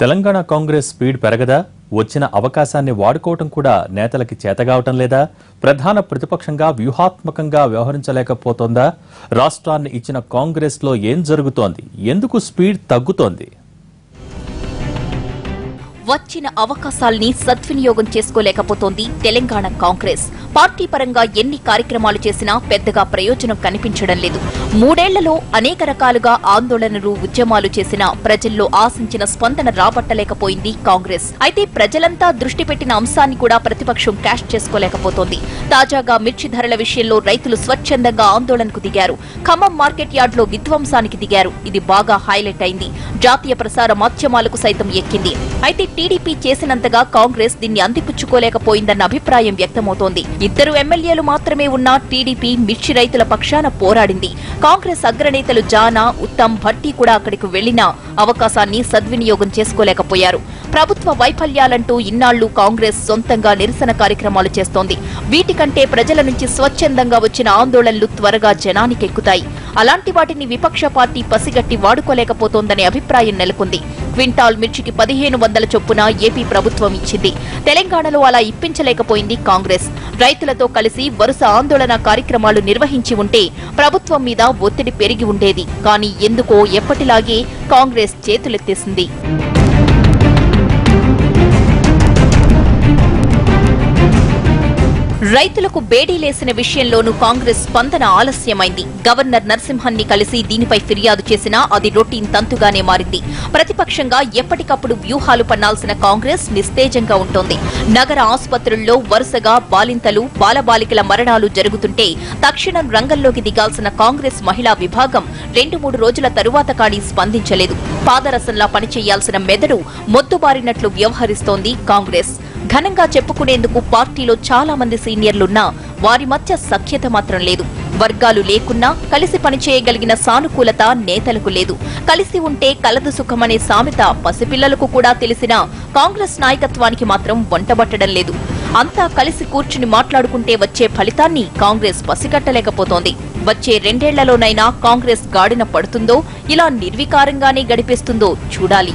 Telangana Congress speed పెరగదా? వచ్చిన అవకాశాన్ని వాడుకోవటం కూడా నేతలకి చేతగావటం లేదా? ప్రధాన ప్రతిపక్షంగా వ్యూహాత్మకంగా వ్యవహరించలేకపోతోందా? రాష్ట్రాన్ని ఇచ్చిన కాంగ్రెస్లో ఏం జరుగుతోంది? ఎందుకు స్పీడ్ తగ్గుతోంది? వచ్చిన అవకాశాల్ని సద్వినియోగం చేసుకోలేకపోతోంది తెలంగాణ కాంగ్రెస్. పార్టీ పరంగా ఎన్ని కార్యక్రమాలు చేసినా పెద్దగా ప్రయోజనం కనిపించడం లేదు. మూడేళ్ళలో అనేక రకాలుగా ఆందోళనలు ఉద్యమాలు చేసినా ప్రజల్లో ఆశించిన స్పందన రాబట్టలేకపోయింది కాంగ్రెస్. అయితే ప్రజలంతా దృష్టి పెట్టిన అంశాన్ని కూడా ప్రతిపక్షం క్యాష్ చేసుకోలేకపోతోంది. తాజాగా మిర్చి ధరల విషయంలో రైతులు స్వచ్ఛందంగా ఆందోళనకు దిగారు. ఖమ్మం మార్కెట్ యార్డ్లో విధ్వంసానికి దిగారు. ఇది బాగా హైలైట్ అయింది. జాతీయ ప్రసార మాధ్యమాలకు సైతం ఎక్కింది. అయితే టీడీపీ చేసినంతగా కాంగ్రెస్ దీన్ని అందిపుచ్చుకోలేకపోయిందన్న అభిప్రాయం వ్యక్తమవుతోంది. ఇద్దరు ఎమ్మెల్యేలు మాత్రమే ఉన్న టీడీపీ మిర్చి రైతుల పక్షాన పోరాడింది. కాంగ్రెస్ అగ్రనేతలు జానా ఉత్తమ్ భట్టి కూడా అక్కడికి వెళ్ళినా అవకాశాన్ని సద్వినియోగం చేసుకోలేకపోయారు. ప్రభుత్వ వైఫల్యాలంటూ ఇన్నాళ్ళు కాంగ్రెస్ సొంతంగా నిరసన కార్యక్రమాలు చేస్తోంది. వీటికంటే ప్రజల నుంచి స్వచ్ఛందంగా వచ్చిన ఆందోళనలు త్వరగా జనానికెక్కుతాయి. అలాంటి వాటిని విపక్ష పార్టీ పసిగట్టి వాడుకోలేకపోతోందనే అభిప్రాయం నెలకొంది. క్వింటాల్ మిర్చికి పదిహేను వందల చొప్పున ఏపీ ప్రభుత్వం ఇచ్చింది. తెలంగాణలో అలా ఇప్పించలేకపోయింది కాంగ్రెస్. రైతులతో కలిసి వరుస ఆందోళన కార్యక్రమాలు నిర్వహించి ఉంటే ప్రభుత్వం మీద ఒత్తిడి పెరిగి ఉండేది. కానీ ఎందుకో ఎప్పటిలాగే కాంగ్రెస్ చేతులెత్తేసింది. రైతులకు బేడీ లేసిన విషయంలోనూ కాంగ్రెస్ స్పందన ఆలస్యమైంది. గవర్నర్ నరసింహన్ని కలిసి దీనిపై ఫిర్యాదు చేసినా అది రొటీన్ తంతుగానే మారింది. ప్రతిపక్షంగా ఎప్పటికప్పుడు వ్యూహాలు పన్నాల్సిన కాంగ్రెస్ నిస్తేజంగా ఉంటోంది. నగర ఆసుపత్రుల్లో వరుసగా బాలింతలు బాలబాలికల మరణాలు జరుగుతుంటే తక్షణం రంగంలోకి దిగాల్సిన కాంగ్రెస్ మహిళా విభాగం రెండు మూడు రోజుల తరువాత కానీ స్పందించలేదు. పాదరసంలా పనిచేయాల్సిన మెదడు మొద్దుబారినట్లు వ్యవహరిస్తోంది కాంగ్రెస్. ఘనంగా చెప్పుకునేందుకు పార్టీలో చాలా మంది సీనియర్లున్నా వారి మధ్య సఖ్యత మాత్రం లేదు. వర్గాలు లేకున్నా కలిసి పనిచేయగలిగిన సానుకూలత నేతలకు లేదు. కలిసి ఉంటే కలదు సుఖమనే సామెత పసిపిల్లలకు కూడా తెలిసినా కాంగ్రెస్ నాయకత్వానికి మాత్రం వంటబట్టడం లేదు. అంతా కలిసి కూర్చుని మాట్లాడుకుంటే వచ్చే ఫలితాన్ని కాంగ్రెస్ పసిగట్టలేకపోతోంది. వచ్చే రెండేళ్ళలోనైనా కాంగ్రెస్ గాడిన పడుతుందో ఇలా నిర్వికారంగానే గడిపేస్తుందో చూడాలి.